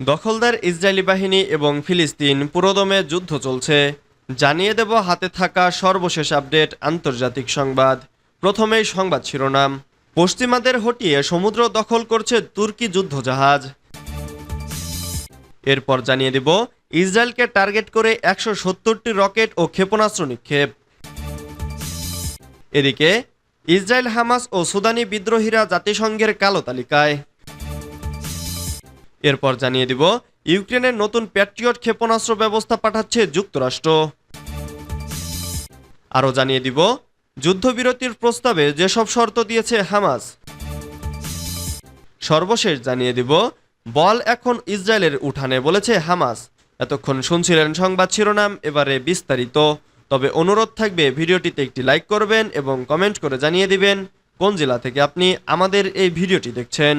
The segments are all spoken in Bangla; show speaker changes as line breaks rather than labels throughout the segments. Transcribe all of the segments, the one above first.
দখলদার ইসরায়েলি বাহিনী এবং ফিলিস্তিন পুরোদমে যুদ্ধ চলছে। জানিয়ে দেব হাতে থাকা সর্বশেষ আপডেট আন্তর্জাতিক সংবাদ। প্রথমেই সংবাদ শিরোনাম। পশ্চিমাদের হটিয়ে সমুদ্র দখল করছে তুর্কি যুদ্ধজাহাজ। এরপর জানিয়ে দেব, ইসরায়েলকে টার্গেট করে একশো সত্তরটি রকেট ও ক্ষেপণাস্ত্র নিক্ষেপ। এদিকে, ইসরায়েল, হামাস ও সুদানি বিদ্রোহীরা জাতিসংঘের কালো তালিকায়। এরপর জানিয়ে দিব, ইউক্রেনের নতুন প্যাট্রিয়ট ক্ষেপণাস্ত্র ব্যবস্থা পাঠাচ্ছে যুক্তরাষ্ট্র। আরও জানিয়ে দিব, যুদ্ধবিরতির প্রস্তাবে যেসব শর্ত দিয়েছে হামাস। সর্বশেষ জানিয়ে দিব, বল এখন ইসরায়েলের উঠানে বলেছে হামাস। এতক্ষণ শুনছিলেন সংবাদ শিরোনাম, এবারে বিস্তারিত। তবে অনুরোধ থাকবে, ভিডিওটিতে একটি লাইক করবেন এবং কমেন্ট করে জানিয়ে দিবেন, কোন জেলা থেকে আপনি আমাদের এই ভিডিওটি দেখছেন।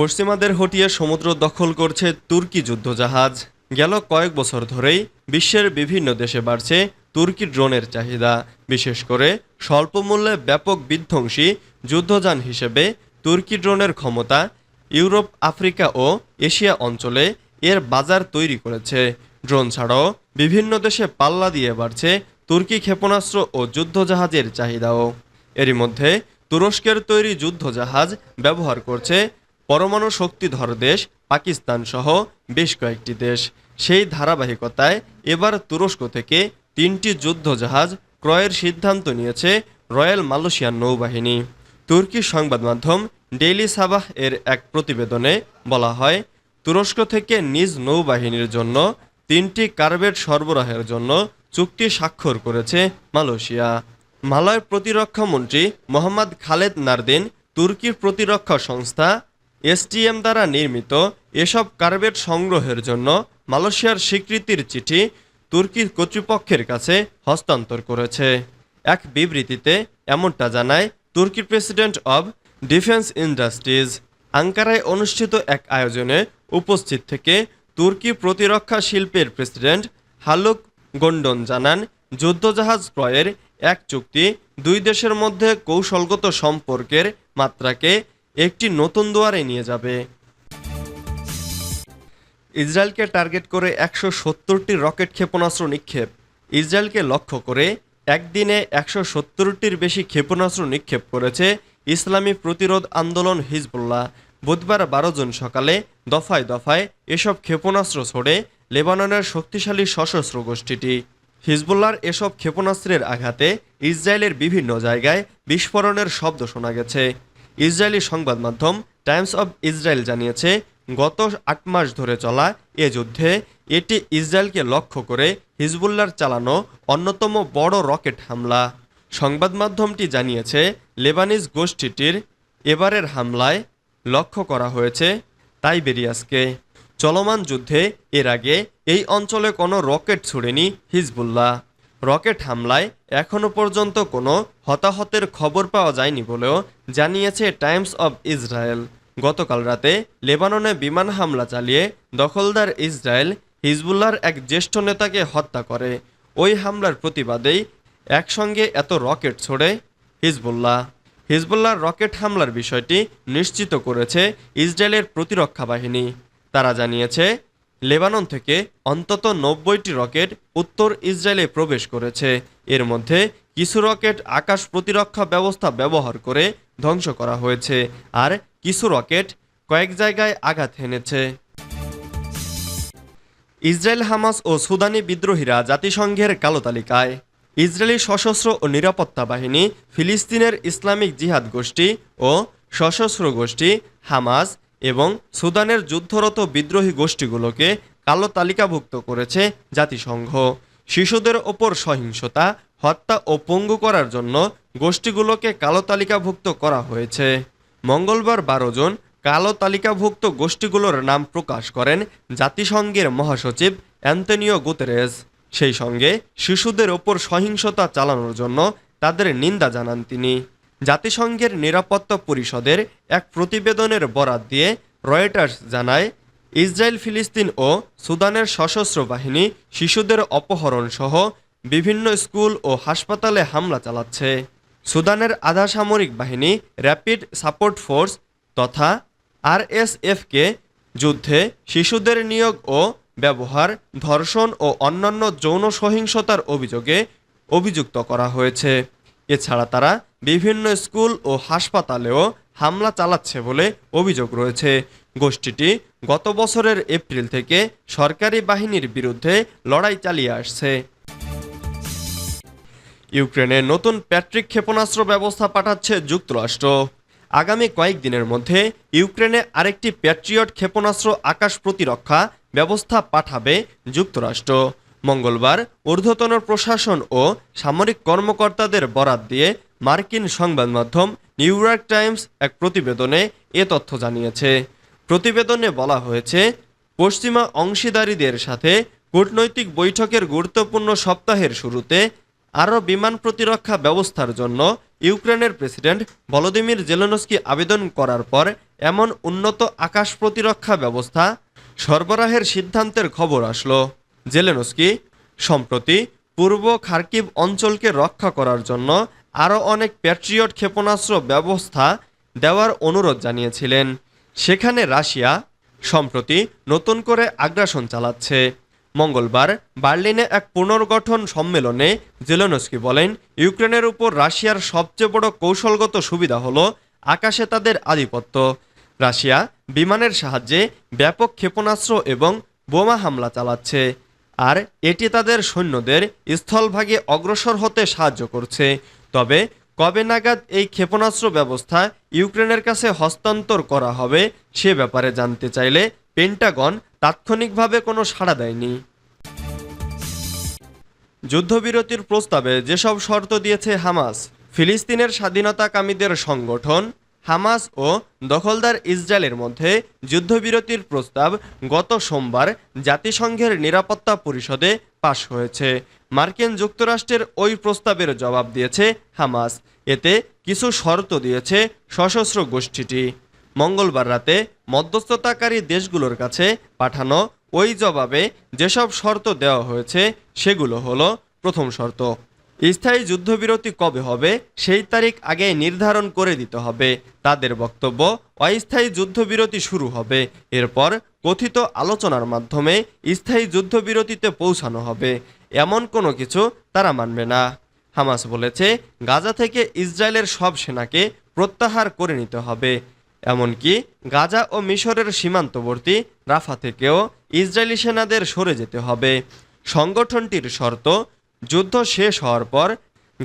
পশ্চিমাদের হটিয়ে সমুদ্র দখল করছে তুর্কি যুদ্ধজাহাজ। গেল কয়েক বছর ধরেই বিশ্বের বিভিন্ন দেশে বাড়ছে তুর্কি ড্রোনের চাহিদা। বিশেষ করে স্বল্প মূল্যে ব্যাপক বিধ্বংসী যুদ্ধযান হিসেবে তুর্কি ড্রোনের ক্ষমতা ইউরোপ, আফ্রিকা ও এশিয়া অঞ্চলে এর বাজার তৈরি করেছে। ড্রোন ছাড়াও বিভিন্ন দেশে পাল্লা দিয়ে বাড়ছে তুর্কি ক্ষেপণাস্ত্র ও যুদ্ধজাহাজের চাহিদাও। এরই মধ্যে তুরস্কের তৈরি যুদ্ধজাহাজ ব্যবহার করছে পরমাণু শক্তিধর দেশ পাকিস্তান সহ বেশ কয়েকটি দেশ। সেই ধারাবাহিকতায় এবার তুরস্ক থেকে তিনটি যুদ্ধজাহাজ ক্রয়ের সিদ্ধান্ত নিয়েছে রয়্যাল মালয়েশিয়ান নৌবাহিনী। তুর্কি সংবাদ মাধ্যম ডেইলি সাবাহ এর এক প্রতিবেদনে বলা হয়, তুরস্ক থেকে নিজ নৌবাহিনীর জন্য তিনটি কার্বেট সরবরাহের জন্য চুক্তি স্বাক্ষর করেছে মালয়েশিয়া। মালয়ের প্রতিরক্ষা মন্ত্রী মোহাম্মদ খালেদ নারদিন তুর্কির প্রতিরক্ষা সংস্থা এসটিএম দ্বারা নির্মিত এসব কার্বেট সংগ্রহের জন্য মালয়েশিয়ার স্বীকৃতির চিঠি তুর্কির কর্তৃপক্ষের কাছে হস্তান্তর করেছে। এক বিবৃতিতে এমনটা জানায় তুর্কির প্রেসিডেন্ট অব ডিফেন্স ইন্ডাস্ট্রিজ আঙ্কারায় অনুষ্ঠিত এক আয়োজনে উপস্থিত থেকে তুর্কি প্রতিরক্ষা শিল্পের প্রেসিডেন্ট হালুক গন্ডন জানান, যুদ্ধজাহাজ ক্রয়ের এক চুক্তি দুই দেশের মধ্যে কৌশলগত সম্পর্কের মাত্রাকে একটি নতুন দুয়ারে নিয়ে যাবে। ইসরায়েলকে টার্গেট করে একশো সত্তরটি রকেট ক্ষেপণাস্ত্র নিক্ষেপ। ইসরায়েলকে লক্ষ্য করে একদিনে একশো সত্তরটির বেশি ক্ষেপণাস্ত্র নিক্ষেপ করেছে ইসলামী প্রতিরোধ আন্দোলন হিজবুল্লাহ। বুধবার বারো জুন সকালে দফায় দফায় এসব ক্ষেপণাস্ত্র ছড়ে লেবাননের শক্তিশালী সশস্ত্র গোষ্ঠীটি। হিজবুল্লাহর এসব ক্ষেপণাস্ত্রের আঘাতে ইসরায়েলের বিভিন্ন জায়গায় বিস্ফোরণের শব্দ শোনা গেছে। ইসরায়েলি সংবাদ মাধ্যম টাইমস অব ইসরায়েল জানিয়েছে, গত আট মাস ধরে চলা এ যুদ্ধে এটি ইসরায়েলকে লক্ষ্য করে হিজবুল্লার চালানো অন্যতম বড় রকেট হামলা। সংবাদ মাধ্যমটি জানিয়েছে, লেবানিজ গোষ্ঠীটির এবারের হামলায় লক্ষ্য করা হয়েছে তাইবেরিয়াসকে। চলমান যুদ্ধে এর আগে এই অঞ্চলে কোনো রকেট ছুড়েনি হিজবুল্লাহ। রকেট হামলায় এখনও পর্যন্ত কোনো হতাহতের খবর পাওয়া যায়নি বলেও জানিয়েছে টাইমস অব ইসরায়েল। গতকাল রাতে লেবাননে বিমান হামলা চালিয়ে দখলদার ইসরায়েল হিজবুল্লাহর এক জ্যেষ্ঠ নেতাকে হত্যা করে। ওই হামলার প্রতিবাদেই একসঙ্গে এত রকেট ছোড়ে হিজবুল্লাহ। হিজবুল্লাহর রকেট হামলার বিষয়টি নিশ্চিত করেছে ইসরায়েলের প্রতিরক্ষা বাহিনী। তারা জানিয়েছে লেবানন থেকে অন্তত নব্বইটি রকেট উত্তর ইসরায়েলে প্রবেশ করেছে। এর মধ্যে কিছু রকেট আকাশ প্রতিরক্ষা ব্যবস্থা ব্যবহার করে ধ্বংস করা হয়েছে আর কিছু রকেট কয়েক জায়গায় আঘাত হেনেছে। ইসরায়েল হামাস ও সুদানি বিদ্রোহীরা জাতিসংঘের কালো তালিকায়। ইসরায়েলি সশস্ত্র ও নিরাপত্তা বাহিনী, ফিলিস্তিনের ইসলামিক জিহাদ গোষ্ঠী ও সশস্ত্র গোষ্ঠী হামাস এবং সুদানের যুদ্ধরত বিদ্রোহী গোষ্ঠীগুলোকে কালো তালিকাভুক্ত করেছে জাতিসংঘ। শিশুদের ওপর সহিংসতা, হত্যা ও পঙ্গু করার জন্য গোষ্ঠীগুলোকে কালো তালিকাভুক্ত করা হয়েছে। মঙ্গলবার বারো জন কালো তালিকাভুক্ত গোষ্ঠীগুলোর নাম প্রকাশ করেন জাতিসংঘের মহাসচিব অ্যান্তনিও গুতেরেস। সেই সঙ্গে শিশুদের ওপর সহিংসতা চালানোর জন্য তাদের নিন্দা জানান তিনি। জাতিসংঘের নিরাপত্তা পরিষদের এক প্রতিবেদনের বরাত দিয়ে রয়টার্স জানায়, ইসরায়েল, ফিলিস্তিন ও সুদানের সশস্ত্র বাহিনী শিশুদের অপহরণ সহ বিভিন্ন স্কুল ও হাসপাতালে হামলা চালাচ্ছে। সুদানের আধা সামরিক বাহিনী র্যাপিড সাপোর্ট ফোর্স তথা আরএসএফকে যুদ্ধে শিশুদের নিয়োগ ও ব্যবহার, ধর্ষণ ও অন্যান্য যৌন সহিংসতার অভিযোগে অভিযুক্ত করা হয়েছে। এছাড়া তারা বিভিন্ন স্কুল ও হাসপাতালেও হামলা চালাচ্ছে বলে অভিযোগ রয়েছে। গোষ্ঠীটি গত বছরের এপ্রিল থেকে সরকারি বাহিনীর বিরুদ্ধে লড়াই চালিয়ে আসছে। ইউক্রেনে নতুন প্যাট্রিক ক্ষেপণাস্ত্র ব্যবস্থা পাঠাচ্ছে যুক্তরাষ্ট্র। আগামী কয়েকদিনের মধ্যে ইউক্রেনে আরেকটি প্যাট্রিয়ট ক্ষেপণাস্ত্র আকাশ প্রতিরক্ষা ব্যবস্থা পাঠাবে যুক্তরাষ্ট্র। মঙ্গলবার ঊর্ধ্বতন প্রশাসন ও সামরিক কর্মকর্তাদের বরাত দিয়ে মার্কিন সংবাদ মাধ্যম নিউ ইয়র্ক টাইমস এক প্রতিবেদনে এ তথ্য জানিয়েছে। প্রতিবেদনে বলা হয়েছে, পশ্চিমা অংশীদারীদের সাথে কূটনৈতিক বৈঠকের গুরুত্বপূর্ণ সপ্তাহের শুরুতে আরও বিমান প্রতিরক্ষা ব্যবস্থার জন্য ইউক্রেনের প্রেসিডেন্ট ভলোদিমির জেলেনস্কি আবেদন করার পর এমন উন্নত আকাশ প্রতিরক্ষা ব্যবস্থা সরবরাহের সিদ্ধান্তের খবর আসলো। জেলেনস্কি, সম্প্রতি পূর্ব খার্কিভ অঞ্চলকে রক্ষা করার জন্য আরও অনেক প্যাট্রিয়ট ক্ষেপণাস্ত্র ব্যবস্থা দেওয়ার অনুরোধ জানিয়েছিলেন। সেখানে রাশিয়া সম্প্রতি নতুন করে আগ্রাসন চালাচ্ছে। মঙ্গলবার বার্লিনে এক পুনর্গঠন সম্মেলনে জেলেনস্কি বলেন, ইউক্রেনের উপর রাশিয়ার সবচেয়ে বড় কৌশলগত সুবিধা হল আকাশে তাদের আধিপত্য। রাশিয়া বিমানের সাহায্যে ব্যাপক ক্ষেপণাস্ত্র এবং বোমা হামলা চালাচ্ছে, আর এটি তাদের সৈন্যদের স্থলভাগে অগ্রসর হতে সাহায্য করছে। তবে কবে নাগাদ এই ক্ষেপণাস্ত্র ব্যবস্থা ইউক্রেনের কাছে হস্তান্তর করা হবে সে ব্যাপারে জানতে চাইলে পেন্টাগন তাৎক্ষণিকভাবে কোনো সাড়া দেয়নি। যুদ্ধবিরতির প্রস্তাবে যেসব শর্ত দিয়েছে হামাস, ফিলিস্তিনের স্বাধীনতাকামীদের সংগঠন, হামাস ও দখলদার ইসরায়েলের মধ্যে যুদ্ধবিরতির প্রস্তাব গত সোমবার জাতিসংঘের নিরাপত্তা পরিষদে পাশ হয়েছে। মার্কিন যুক্তরাষ্ট্রের ওই প্রস্তাবের জবাব দিয়েছে হামাস। এতে কিছু শর্ত দিয়েছে সশস্ত্র গোষ্ঠীটি। মঙ্গলবার রাতে মধ্যস্থতাকারী দেশগুলোর কাছে পাঠানো ওই জবাবে যেসব শর্ত দেওয়া হয়েছে, সেগুলো হলো, প্রথম শর্ত, স্থায়ী যুদ্ধবিরতি কবে হবে সেই তারিখ আগে নির্ধারণ করে দিতে হবে। তাদের বক্তব্য, অস্থায়ী যুদ্ধবিরতি শুরু হবে। এরপর কথিত আলোচনার মাধ্যমে স্থায়ী যুদ্ধবিরতিতে পৌঁছানো হবে। এমন কোনো কিছু তারা মানবে না। হামাস বলেছে, গাজা থেকে ইসরায়েলের সব সেনাকে প্রত্যাহার করে নিতে হবে। এমনকি গাজা ও মিশরের সীমান্তবর্তী রাফা থেকেও ইসরায়েলি সেনাদের সরে যেতে হবে। সংগঠনটির শর্ত, যুদ্ধ শেষ হওয়ার পর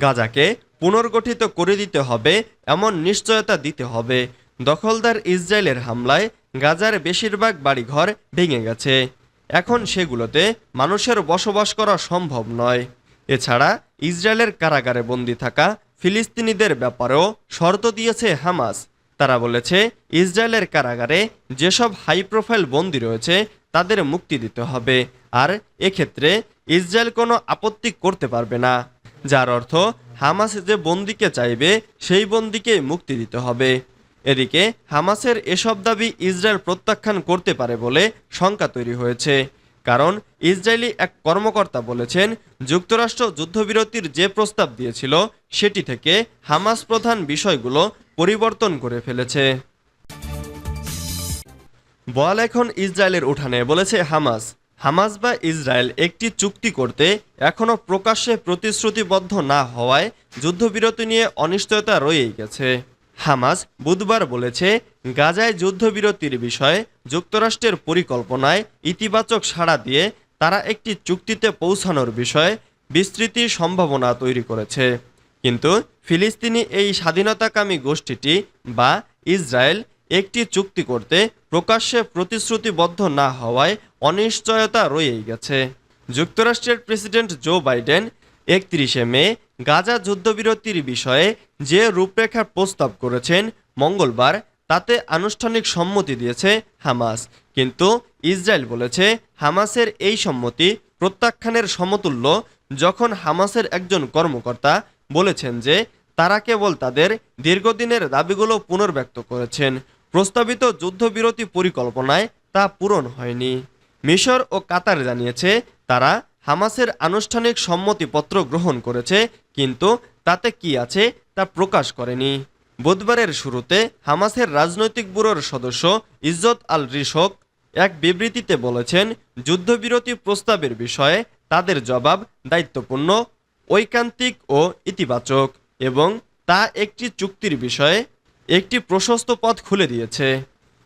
গাজাকে পুনর্গঠিত করে দিতে হবে এমন নিশ্চয়তা দিতে হবে। দখলদার ইসরায়েলের হামলায় গাজার বেশিরভাগ বাড়িঘর ভেঙে গেছে। এখন সেগুলোতে মানুষের বসবাস করা সম্ভব নয়। এছাড়া ইসরায়েলের কারাগারে বন্দি থাকা ফিলিস্তিনিদের ব্যাপারেও শর্ত দিয়েছে হামাস। তারা বলেছে, ইসরায়েলের কারাগারে যেসব হাই প্রোফাইল বন্দী রয়েছে, তাদের মুক্তি দিতে হবে। আর এক্ষেত্রে ইসরায়েল কোনো আপত্তি করতে পারবে না। যার অর্থ, হামাস যে বন্দিকে চাইবে, সেই বন্দিকে মুক্তি দিতে হবে। এদিকে হামাসের এসব দাবি ইসরায়েল প্রত্যাখ্যান করতে পারে বলে শঙ্কা তৈরি হয়েছে। কারণ, ইসরায়েলি এক কর্মকর্তা বলেছেন, যুক্তরাষ্ট্র যুদ্ধবিরতির যে প্রস্তাব দিয়েছিল, সেটি থেকে হামাস প্রধান বিষয়গুলো পরিবর্তন করে ফেলেছে। বল এখন ইসরায়েলের উঠানে, বলেছে হামাস। হামাস বা ইসরায়েল একটি চুক্তি করতে এখনও প্রকাশ্যে প্রতিশ্রুতিবদ্ধ না হওয়ায় যুদ্ধবিরতি নিয়ে অনিশ্চয়তা রয়েই গেছে। হামাস বুধবার বলেছে, গাজায় যুদ্ধবিরতির বিষয়ে যুক্তরাষ্ট্রের পরিকল্পনায় ইতিবাচক সাড়া দিয়ে তারা একটি চুক্তিতে পৌঁছানোর বিষয়ে বিস্তৃতির সম্ভাবনা তৈরি করেছে। কিন্তু ফিলিস্তিনি এই স্বাধীনতাকামী গোষ্ঠীটি বা ইসরায়েল একটি চুক্তি করতে প্রকাশ্যে প্রতিশ্রুতিবদ্ধ না হওয়ায় অনিশ্চয়তা রয়েই গেছে। যুক্তরাষ্ট্রের প্রেসিডেন্ট জো বাইডেন একত্রিশে মে গাজা যুদ্ধবিরতির বিষয়ে যে রূপরেখা প্রস্তাব করেছেন মঙ্গলবার, তাতে আনুষ্ঠানিক সম্মতি দিয়েছে হামাস। কিন্তু ইসরায়েল বলেছে হামাসের এই সম্মতি প্রত্যাখ্যানের সমতুল্য যখন হামাসের একজন কর্মকর্তা বলেছেন যে তারা কেবল তাদের দীর্ঘদিনের দাবিগুলো পুনর্ব্যক্ত করেছেন। প্রস্তাবিত যুদ্ধবিরতি পরিকল্পনায় তা পূরণ হয়নি। মিশর ও কাতার জানিয়েছে তারা হামাসের আনুষ্ঠানিক সম্মতিপত্র গ্রহণ করেছে, কিন্তু তাতে কি আছে তা প্রকাশ করেনি। বুধবারের শুরুতে হামাসের রাজনৈতিক ব্যুরোর সদস্য ইজ্জত আল রিশক এক বিবৃতিতে বলেছেন, যুদ্ধবিরতি প্রস্তাবের বিষয়ে তাদের জবাব দায়িত্বপূর্ণ, ঐকান্তিক ও ইতিবাচক, এবং তা একটি চুক্তির বিষয়ে একটি প্রশস্ত পথ খুলে দিয়েছে।